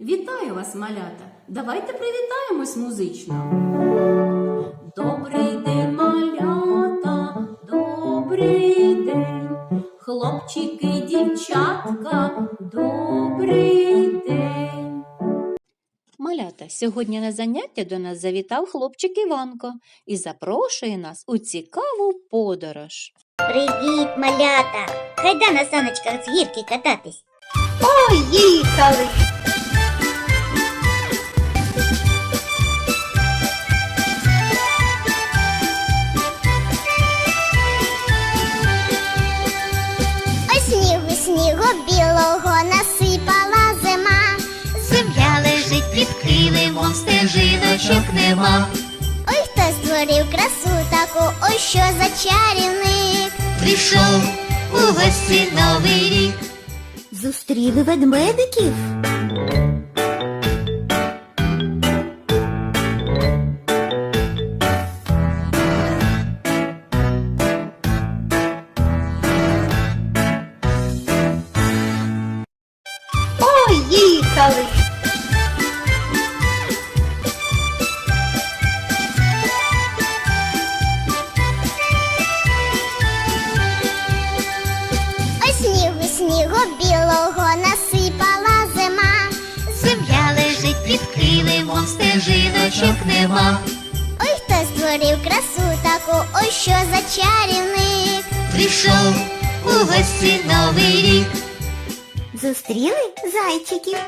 Вітаю вас, малята! Давайте привітаємось музично. Добрий день, малята, добрий день, хлопчики, дівчатка, добрий день. Малята, сьогодні на заняття до нас завітав хлопчик Іванко і запрошує нас у цікаву подорож. Привіт, малята! Хайда на саночках з гірки кататись. Поїхали! Килимом, стежиночок нема. Ой, хто створив красу таку, ой, що за чарівник. Прийшов у гості новий рік. Зустріли ведмедиків. Під килимом, стежиночок нема. Ой, хто створив красу таку, ой, що за чарівник. Прийшов у гості новий рік. Зустріли зайчиків.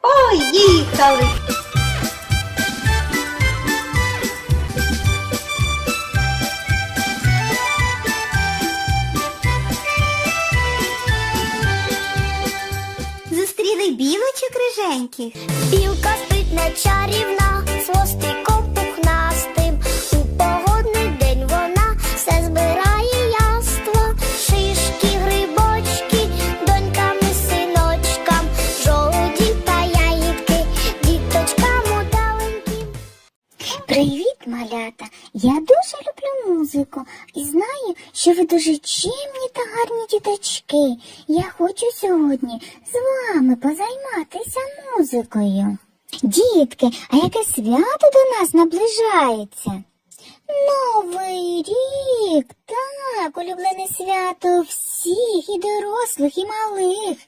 Поїхали! Зустріли білочок риженьких. Білка спить не чарівна, хвостиком знаю, що ви дуже чимні та гарні діточки. Я хочу сьогодні з вами позайматися музикою. Дітки, а яке свято до нас наближається? Новий рік, так, улюблене свято всіх і дорослих, і малих.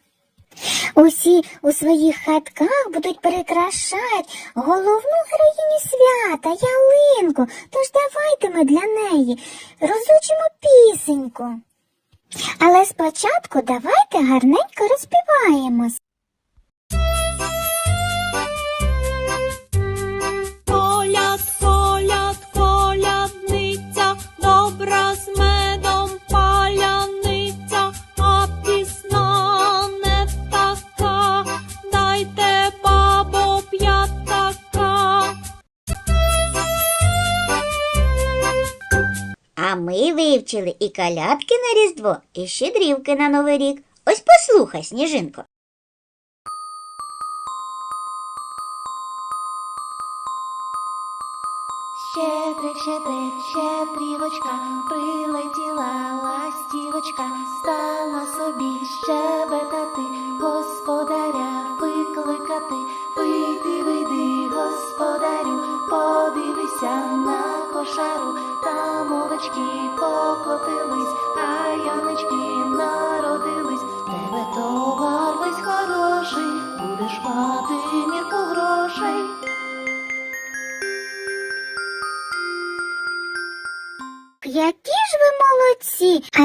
Усі у своїх хатках будуть перекрашати головну героїню свята, ялинку. Тож давайте ми для неї розучимо пісеньку. Але спочатку давайте гарненько розпіваємось. Вивчили і калядки на Різдво, і щедрівки на Новий рік. Ось послухай, сніжинко. Щедрик, щедрик, щедрівочка, прилетіла ластівочка, стала собі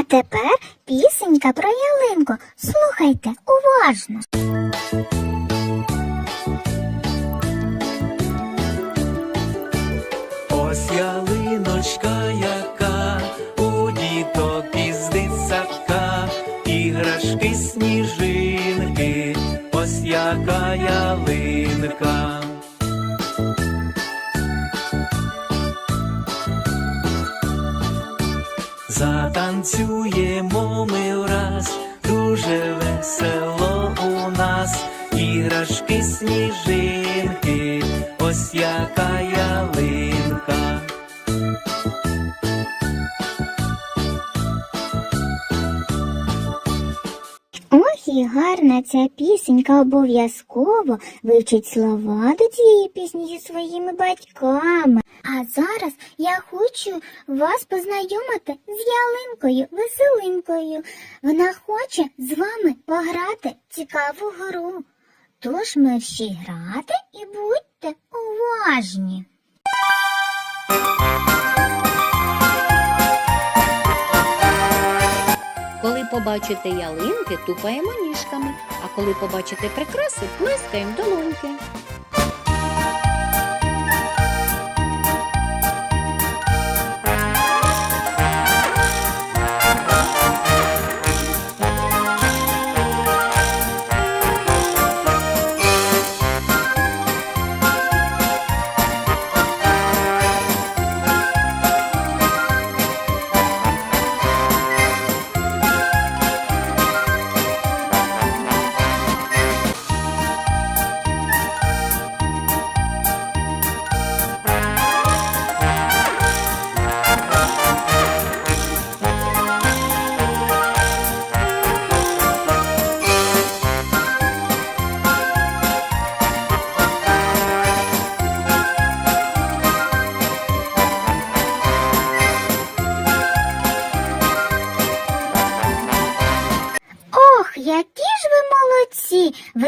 тепер пісенька про ялинку. Слухайте уважно. Ось ялиночка, яка у діток із іграшки, сніжинки, ось яка ялинка. Затанцюємо ми враз, дуже весело у нас, іграшки, сніжинки, ось яка ялинка. А ця пісенька обов'язково вивчить слова до цієї пісні зі своїми батьками. А зараз я хочу вас познайомити з ялинкою, веселинкою. Вона хоче з вами пограти цікаву гру. Тож мерщі грати і будьте уважні. Побачите ялинки, тупаємо ніжками, а коли побачите прикраси, плескаємо долоньки.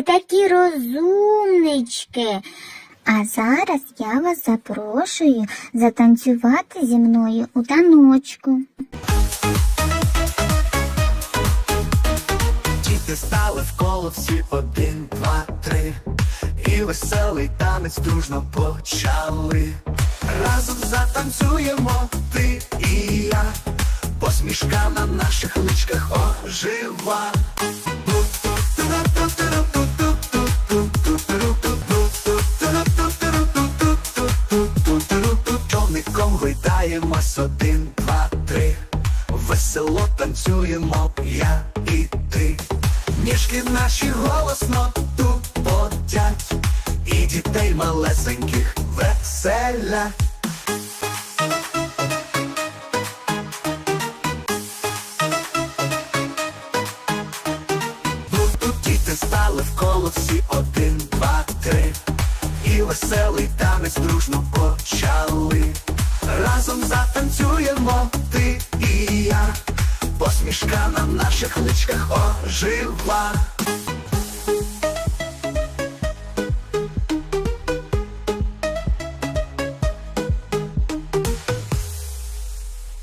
Такі розумнички. А зараз я вас запрошую затанцювати зі мною у таночку. Діти стали в коло всі один, два, три. І веселий танець дружно почали. Разом затанцюємо ти і я. Посмішка на наших личках ожива. Човником один, два, три. Весело танцюємо я і ти. Ніжки наші голосно тупотять, і дітей малесеньких веселять. Разом затанцюємо ти і я. Посмішка на наших личках ожива.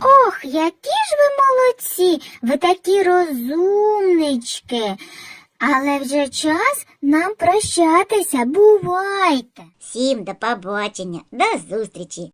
Ох, які ж ви молодці! Ви такі розумнички. Але вже час нам прощатися. Бувайте! Всім до побачення, до зустрічі!